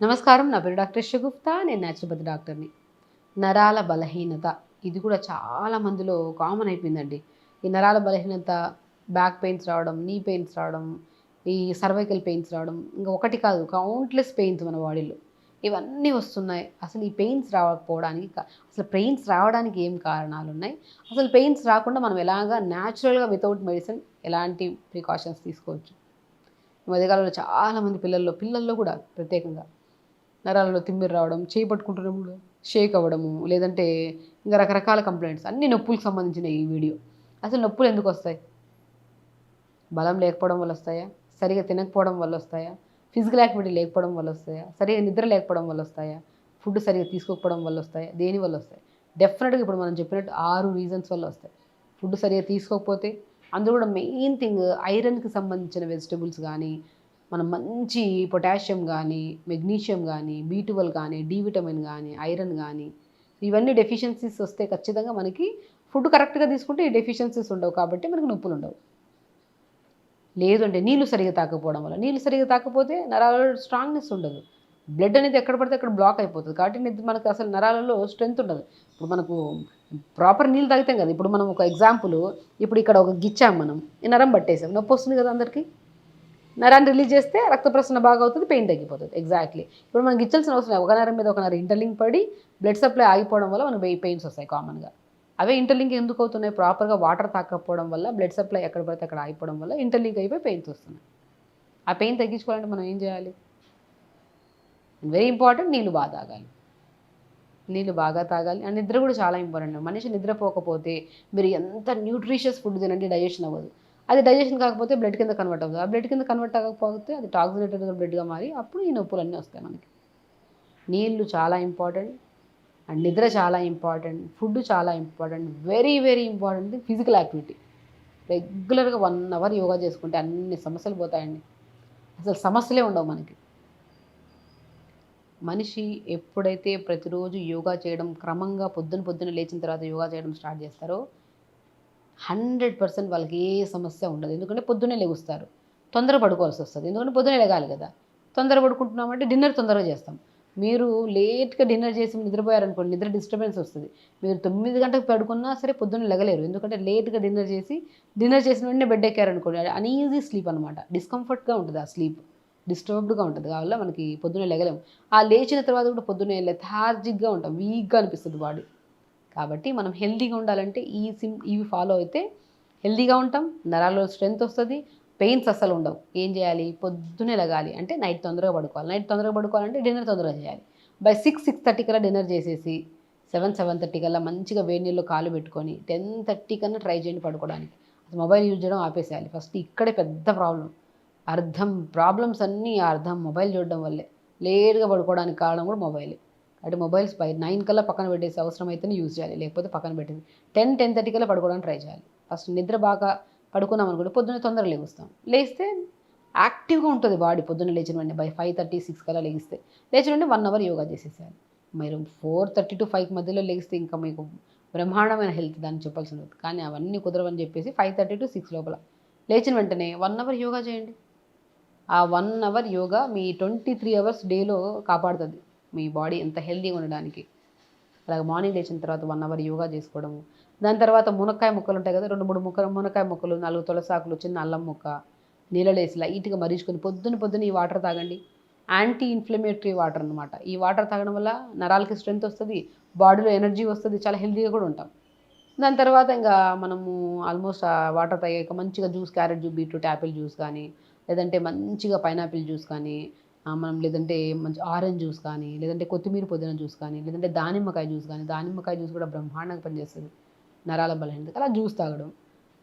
నమస్కారం నా పేరు డాక్టర్ షగుప్తా నేను న్యాచురోపతి డాక్టర్ని నరాల బలహీనత ఇది కూడా చాలా మందిలో కామన్ అయిపోయిందండి. ఈ నరాల బలహీనత బ్యాక్ పెయిన్స్ రావడం నీ పెయిన్స్ రావడం ఈ సర్వైకల్ పెయిన్స్ రావడం ఇంకా ఒకటి కాదు కౌంట్లెస్ పెయిన్స్ మన బాడీలో. ఇవన్నీ వస్తున్నాయి. అసలు ఈ పెయిన్స్ రాకపోవడానికి అసలు పెయిన్స్ రావడానికి ఏం కారణాలు ఉన్నాయి? అసలు పెయిన్స్ రాకుండా మనం ఎలాగా న్యాచురల్గా వితౌట్ మెడిసిన్ ఎలాంటి ప్రికాషన్స్ తీసుకోవచ్చు? ఈ మధ్యకాలంలో చాలామంది పిల్లల్లో పిల్లల్లో కూడా ప్రత్యేకంగా నరాలలో తిమ్మిరి రావడం చేయి పట్టుకుంటున్నప్పుడు షేక్ అవ్వడము లేదంటే ఇంకా రకరకాల కంప్లైంట్స్ అన్ని నొప్పులకు సంబంధించిన ఈ వీడియో. అసలు నొప్పులు ఎందుకు వస్తాయి? బలం లేకపోవడం వల్ల వస్తాయా? సరిగా తినకపోవడం వల్ల వస్తాయా? ఫిజికల్ యాక్టివిటీ లేకపోవడం వల్ల వస్తాయా? సరిగా నిద్ర లేకపోవడం వల్ల వస్తాయా? ఫుడ్ సరిగా తీసుకోకపోవడం వల్ల వస్తాయా? దేని వల్ల వస్తాయి? డెఫినెట్గా ఇప్పుడు మనం చెప్పినట్టు ఆరు రీజన్స్ వల్ల వస్తాయి. ఫుడ్ సరిగా తీసుకోకపోతే అందులో కూడా మెయిన్ థింగ్ ఐరన్కి సంబంధించిన వెజిటబుల్స్ కానీ మనం మంచి పొటాషియం కానీ మెగ్నీషియం కానీ బీ ట్వెల్వ్ కానీ డి విటమిన్ కానీ ఐరన్ కానీ ఇవన్నీ డెఫిషియన్సీస్ వస్తే ఖచ్చితంగా మనకి ఫుడ్ కరెక్ట్గా తీసుకుంటే ఈ డెఫిషియన్సీస్ ఉండవు కాబట్టి మనకు నొప్పులు ఉండవు. లేదు అంటే సరిగా తాకపోవడం వల్ల. నీళ్ళు సరిగా తాకపోతే నరాలలో స్ట్రాంగ్నెస్ ఉండదు. బ్లడ్ అనేది ఎక్కడ పడితే అక్కడ బ్లాక్ అయిపోతుంది. కాబట్టి మనకు అసలు నరాలలో స్ట్రెంత్ ఉండదు. ఇప్పుడు మనకు ప్రాపర్ నీళ్ళు తాగితే కదా. ఇప్పుడు మనం ఒక ఎగ్జాంపుల్ ఇప్పుడు ఇక్కడ ఒక గిచ్చాం మనం. ఈ నరం పట్టేసాం. నొప్పి వస్తుంది కదా అందరికీ? నరాన్ని రిలీజ్ చేస్తే రక్త ప్రసరణ బాగా అవుతుంది పెయిన్ తగ్గిపోతుంది. ఎగ్జాక్ట్లీ ఇప్పుడు మనకి ఇచ్చాల్సిన అవసరం ఒక నరం మీద ఒక నరం ఇంటర్లింక్ పడి బ్లడ్ సప్లై ఆగిపోవడం వల్ల మనకు పెయిన్స్ వస్తాయి కామన్గా అవే ఇంటర్లింక్ ఎందుకు అవుతున్నాయి? ప్రాపర్గా వాటర్ తాకపోవడం వల్ల బ్లడ్ సప్లై ఎక్కడ పడితే అక్కడ ఆగిపోవడం వల్ల ఇంటర్లింక్ అయిపోయి పెయిన్స్ వస్తున్నాయి. ఆ పెయిన్ తగ్గించుకోవాలంటే మనం ఏం చేయాలి? వెరీ ఇంపార్టెంట్ నీళ్ళు బాగా తాగాలి. నీళ్ళు బాగా తాగాలి. అండ్ నిద్ర కూడా చాలా ఇంపార్టెంట్ మనిషి నిద్రపోకపోతే మీరు ఎంత న్యూట్రిషియస్ ఫుడ్ తినండి డైజెషన్ అవ్వదు. అది డైజెషన్ కాకపోతే బ్లడ్ కింద కన్వర్ట్ అవుతుంది. ఆ బ్లడ్ కింద కన్వర్ట్ అవ్వకపోతే అది టాక్సినేటెడ్ బ్లడ్గా మారి అప్పుడు ఈ నొప్పులన్నీ వస్తాయి మనకి. నీళ్ళు చాలా ఇంపార్టెంట్ అండ్ నిద్ర చాలా ఇంపార్టెంట్ ఫుడ్ చాలా important very very important physical activity రెగ్యులర్గా వన్ అవర్ యోగా చేసుకుంటే అన్ని సమస్యలు పోతాయండి. అసలు సమస్యలే ఉండవు మనకి. మనిషి ఎప్పుడైతే ప్రతిరోజు యోగా చేయడం క్రమంగా పొద్దున పొద్దున లేచిన తర్వాత యోగా చేయడం స్టార్ట్ చేస్తారో హండ్రెడ్ పర్సెంట్ వాళ్ళకి ఏ సమస్య ఉండదు. ఎందుకంటే పొద్దున్నే లెగుస్తారు. తొందర పడుకోవాల్సి వస్తుంది. ఎందుకంటే పొద్దున్నే లెగాలి కదా. తొందర పడుకుంటున్నామంటే డిన్నర్ తొందరగా చేస్తాం. మీరు లేట్గా డిన్నర్ చేసి నిద్రపోయారనుకోండి నిద్ర డిస్టర్బెన్స్ వస్తుంది. మీరు తొమ్మిది గంటలకు పడుకున్నా సరే పొద్దున్న లెగలేరు. ఎందుకంటే లేట్గా డిన్నర్ చేసి డిన్నర్ చేసిన వెంటనే బెడ్ ఎక్కారనుకోండి అనీజీ స్లీప్ అనమాట డిస్కంఫర్ట్గా ఉంటుంది ఆ స్లీప్. డిస్టర్బ్డ్గా ఉంటుంది. కావాల మనకి పొద్దున్నే లెగలేము. ఆ లేచిన తర్వాత కూడా పొద్దున్నే లెథార్జిక్గా ఉంటాం. వీక్గా అనిపిస్తుంది బాడీ. కాబట్టి మనం హెల్దీగా ఉండాలంటే ఈ సిమ్ ఇవి ఫాలో అయితే హెల్దీగా ఉంటాం నరాల్లో స్ట్రెంత్ వస్తుంది పెయిన్స్ అస్సలు ఉండవు. ఏం చేయాలి? పొద్దునే లగాలి. అంటే నైట్ తొందరగా పడుకోవాలి. నైట్ తొందరగా పడుకోవాలంటే డిన్నర్ తొందరగా చేయాలి. బై సిక్స్ సిక్స్ థర్టీ కల్లా డిన్నర్ చేసేసి సెవెన్ సెవెన్ థర్టీ కల్లా మంచిగా వేడి నీళ్ళు కాలు పెట్టుకొని టెన్ థర్టీ కన్నా ట్రై చేయండి పడుకోవడానికి. అసలు మొబైల్ యూజ్ చేయడం ఆపేసేయాలి. ఫస్ట్ ఇక్కడే పెద్ద ప్రాబ్లం. అర్థం ప్రాబ్లమ్స్ అన్నీ అర్థం మొబైల్ చూడడం వల్లే. లేట్గా పడుకోవడానికి కారణం కూడా మొబైలే. అంటే మొబైల్స్ పై నైన్ కల్లా పక్కన పెట్టేసి అవసరం అయితేనే యూజ్ చేయాలి లేకపోతే పక్కన పెట్టేది. టెన్ టెన్ థర్టీ కల్లా పడుకోవడానికి ట్రై చేయాలి. ఫస్ట్ నిద్ర బాగా పడుకున్నాం అనుకుంటే పొద్దున్న తొందరగా లేగుస్తాం. లేస్తే యాక్టివ్గా ఉంటుంది బాడీ పొద్దున్న లేచిన వెంటనే బై ఫైవ్ థర్టీ సిక్స్ కల్లా లేగిస్తే. లేచిన వెంటనే వన్ అవర్ యోగా చేసేసేయాలి. మీరు ఫోర్ థర్టీ టు ఫైవ్ మధ్యలో లేగిస్తే ఇంకా మీకు బ్రహ్మాండమైన హెల్త్ దాన్ని చెప్పాల్సి ఉంటుంది కానీ అవన్నీ కుదరవని చెప్పేసి ఫైవ్ థర్టీ టు సిక్స్ లోపల లేచిన వెంటనే వన్ అవర్ యోగా చేయండి. ఆ వన్ అవర్ యోగా మీ ట్వంటీ త్రీ అవర్స్ డేలో కాపాడుతుంది. మీ బాడీ ఎంత హెల్తీగా ఉండడానికి. అలాగే మార్నింగ్ లేచిన తర్వాత వన్ అవర్ యోగా చేసుకోవడము. దాని తర్వాత మునక్కాయ ముక్కలు ఉంటాయి కదా రెండు మూడు ముక్కలు మునక్కాయ ముక్కలు నాలుగు తులసాకులు చిన్న అల్లం ముక్క నీళ్ళలో వేసి లైట్గా మరీచుకొని పొద్దున పొద్దున ఈ వాటర్ తాగండి. యాంటీ ఇన్ఫ్లమేటరీ వాటర్ అనమాట ఈ వాటర్ తాగడం వల్ల నరాలకి స్ట్రెంత్ వస్తుంది బాడీలో ఎనర్జీ వస్తుంది చాలా హెల్తీగా కూడా ఉంటాం. దాని తర్వాత ఇంకా మనము ఆల్మోస్ట్ ఆ వాటర్ తాగాక మంచిగా juice carrot juice beetroot apple juice కానీ లేదంటే మంచిగా పైనాపిల్ జ్యూస్ కానీ మనం లేదంటే మంచి ఆరెంజ్ జ్యూస్ కానీ లేదంటే కొత్తిమీర పుదీనా జ్యూస్ కానీ లేదంటే దానిమ్మకాయ జ్యూస్ కానీ దానిమ్మకాయ జ్యూస్ కూడా బ్రహ్మాండంగా పనిచేస్తుంది. నరాల బలహీనత. అలా జ్యూస్ తాగడం.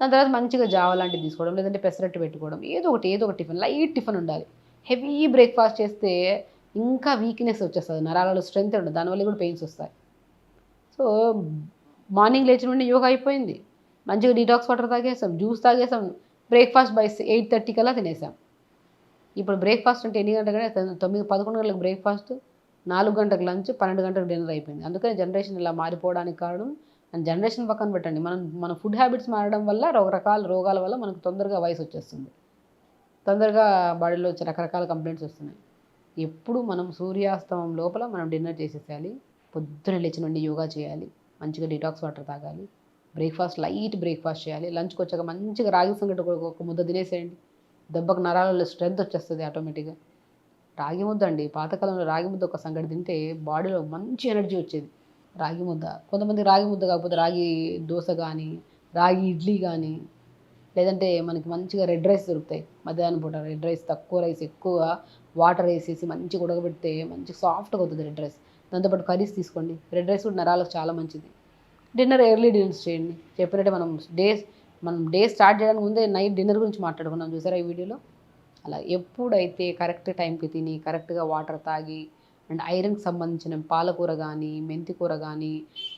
దాని తర్వాత మంచిగా జావ లాంటివి తీసుకోవడం లేదంటే పెసరట్టు పెట్టుకోవడం. ఏదో ఒకటి ఏదో ఒక టిఫిన్ లైట్ టిఫిన్ ఉండాలి. హెవీ బ్రేక్ఫాస్ట్ చేస్తే ఇంకా వీక్నెస్ వచ్చేస్తుంది. నరాలలో స్ట్రెంత్ ఉండదు. దానివల్ల కూడా పెయిన్స్ వస్తాయి. సో మార్నింగ్ లేచిన వెంటనే యోగా అయిపోయింది. మంచిగా డీటాక్స్ వాటర్ తాగేసాం జ్యూస్ తాగేసాం. బ్రేక్ఫాస్ట్ బై ఎయిట్ థర్టీ కల్లా తినేసాం. ఇప్పుడు బ్రేక్ఫాస్ట్ అంటే ఎన్ని గంటలకు తొమ్మిది పదకొండు గంటలకు బ్రేక్ఫాస్ట్ నాలుగు గంటలకు లంచ్ పన్నెండు గంటలకు డిన్నర్ అయిపోయింది. అందుకని జనరేషన్ ఇలా మారిపోవడానికి కారణం అండ్ జనరేషన్ పక్కన పెట్టండి. మనం మన ఫుడ్ హ్యాబిట్స్ మారడం వల్ల రకరకాల రోగాల వల్ల మనకు తొందరగా వయసు వచ్చేస్తుంది. తొందరగా బాడీలో వచ్చే రకరకాల కంప్లైంట్స్ వస్తున్నాయి. ఎప్పుడు మనం సూర్యాస్తమం లోపల మనం డిన్నర్ చేసేసేయాలి. పొద్దున లేచి నుండి యోగా చేయాలి. మంచిగా డిటాక్స్ వాటర్ తాగాలి. బ్రేక్ఫాస్ట్ లైట్ బ్రేక్ఫాస్ట్ చేయాలి. లంచ్కి వచ్చాక మంచిగా రాగి సంగటి కూడా ఒక ముద్ద తినేసేయండి. దెబ్బకు నరాలలో స్ట్రెంత్ వచ్చేస్తుంది ఆటోమేటిక్గా. రాగి ముద్ద అండి పాతకాలంలో రాగి ముద్ద ఒక సంగటి తింటే బాడీలో మంచి ఎనర్జీ వచ్చేది. రాగి ముద్ద కొంతమంది రాగి ముద్ద కాకపోతే రాగి దోశ కానీ రాగి ఇడ్లీ కానీ లేదంటే మనకి మంచిగా రెడ్ రైస్ దొరుకుతాయి. మధ్యాహ్నం పూట రెడ్ రైస్ తక్కువ రైస్ ఎక్కువ వాటర్ వేసేసి మంచిగా ఉడకబెడితే మంచి సాఫ్ట్గా అవుతుంది రెడ్ రైస్. దాంతోపాటు కర్రీస్ తీసుకోండి. రెడ్ రైస్ కూడా నరాలకు చాలా మంచిది. డిన్నర్ ఎర్లీ డిన్నర్స్ చేయండి. చెప్పినట్టే మనం డేస్ మనం డే స్టార్ట్ చేయడానికి ముందే నైట్ డిన్నర్ గురించి మాట్లాడుకున్నాం చూసారా ఈ వీడియోలో? అలా ఎప్పుడైతే కరెక్ట్ టైంకి తిని కరెక్ట్గా వాటర్ తాగి అండ్ ఐరన్కి సంబంధించిన పాలకూర కానీ మెంతి కూర కానీ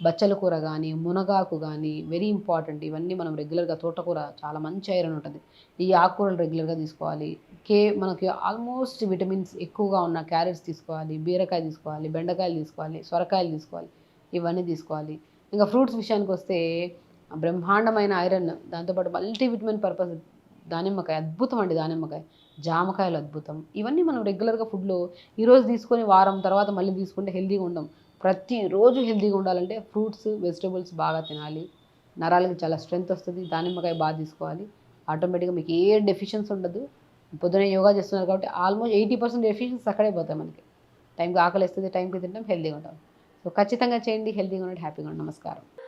బచ్చల కూర కానీ మునగాకు కానీ వెరీ ఇంపార్టెంట్ ఇవన్నీ మనం రెగ్యులర్గా తోటకూర చాలా మంచి ఐరన్ ఉంటుంది. ఈ ఆకుకూరలు రెగ్యులర్గా తీసుకోవాలి. కే మనకి ఆల్మోస్ట్ విటమిన్స్ ఎక్కువగా ఉన్న క్యారెట్స్ తీసుకోవాలి బీరకాయ తీసుకోవాలి బెండకాయలు తీసుకోవాలి సొరకాయలు తీసుకోవాలి ఇవన్నీ తీసుకోవాలి. ఇంకా ఫ్రూట్స్ విషయానికి వస్తే బ్రహ్మాండమైన ఐరన్ దాంతోపాటు మల్టీవిటమిన్ పర్పస్ దానిమ్మకాయ అద్భుతం అండి దానిమ్మకాయ. జామకాయలు అద్భుతం. ఇవన్నీ మనం రెగ్యులర్గా ఫుడ్లో ఈరోజు తీసుకొని వారం తర్వాత మళ్ళీ తీసుకుంటే హెల్తీగా ఉండం. ప్రతిరోజు హెల్తీగా ఉండాలంటే ఫ్రూట్స్ వెజిటబుల్స్ బాగా తినాలి. నరాలకి చాలా స్ట్రెంత్ వస్తుంది దానిమ్మకాయ బాగా తీసుకోవాలి. ఆటోమేటిక్గా మీకు ఏ డెఫిషియన్స్ ఉండదు. పొద్దునే యోగా చేస్తున్నారు కాబట్టి ఆల్మోస్ట్ ఎయిటీ పర్సెంట్ డెఫిషియన్స్ అక్కడే పోతాయి మనకి. టైంకి ఆకలి వేస్తుంది టైంకి తింటాం హెల్తీగా ఉంటాం. సో ఖచ్చితంగా చేయండి హెల్తీగా ఉండండి హ్యాపీగా ఉండండి. నమస్కారం.